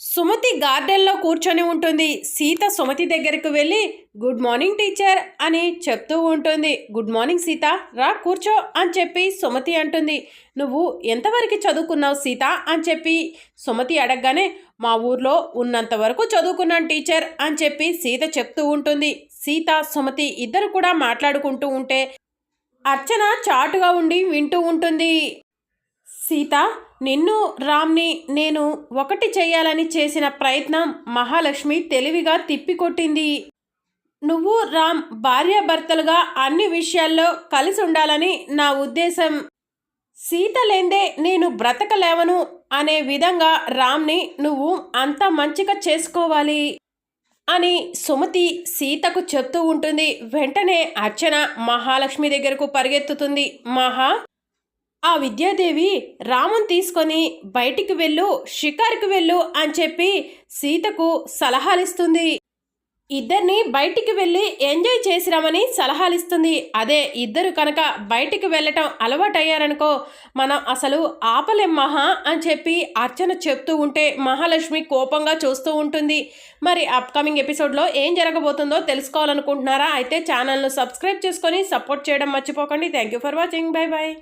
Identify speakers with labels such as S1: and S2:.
S1: సుమతి గార్డెన్లో కూర్చొని ఉంటుంది. సీత సుమతి దగ్గరకు వెళ్ళి గుడ్ మార్నింగ్ టీచర్ అని చెప్తూ ఉంటుంది. గుడ్ మార్నింగ్ సీత రా కూర్చో అని చెప్పి సుమతి అంటుంది. నువ్వు ఎంతవరకు చదువుకున్నావు సీత అని చెప్పి సుమతి అడగగానే మా ఊర్లో ఉన్నంత వరకు చదువుకున్నాను టీచర్ అని చెప్పి సీత చెప్తూ ఉంటుంది. సీత సుమతి ఇద్దరు కూడా మాట్లాడుకుంటూ ఉంటే అర్చన చాటుగా ఉండి వింటూ ఉంటుంది. సీత నిన్ను రామ్ని నేను ఒకటి చేయాలని చేసిన ప్రయత్నం మహాలక్ష్మి తెలివిగా తిప్పికొట్టింది. నువ్వు రామ్ భార్యాభర్తలుగా అన్ని విషయాల్లో కలిసి ఉండాలని నా ఉద్దేశం. సీత లేందే నేను బ్రతకలేవను అనే విధంగా రామ్ని నువ్వు అంత మంచిగా చేసుకోవాలి అని సుమతి సీతకు చెప్తూ ఉంటుంది. వెంటనే అర్చన మహాలక్ష్మి దగ్గరకు పరిగెత్తుతుంది. మహా ఆ విద్యాదేవి రాముని తీసుకొని బయటికి వెళ్ళు షికారుకు వెళ్ళు అని చెప్పి సీతకు సలహాలిస్తుంది. ఇద్దరిని బయటికి వెళ్ళి ఎంజాయ్ చేసిరామని సలహాలిస్తుంది. అదే ఇద్దరు కనుక బయటికి వెళ్ళటం అలవాటయ్యారనుకో మనం అసలు ఆపలేం మహా అని చెప్పి అర్చన చెప్తూ ఉంటే మహాలక్ష్మి కోపంగా చూస్తూ ఉంటుంది. మరి అప్కమింగ్ ఎపిసోడ్లో ఏం జరగబోతుందో తెలుసుకోవాలనుకుంటున్నారా? అయితే ఛానల్ను సబ్స్క్రైబ్ చేసుకొని సపోర్ట్ చేయడం మర్చిపోకండి. Thank you for watching bye bye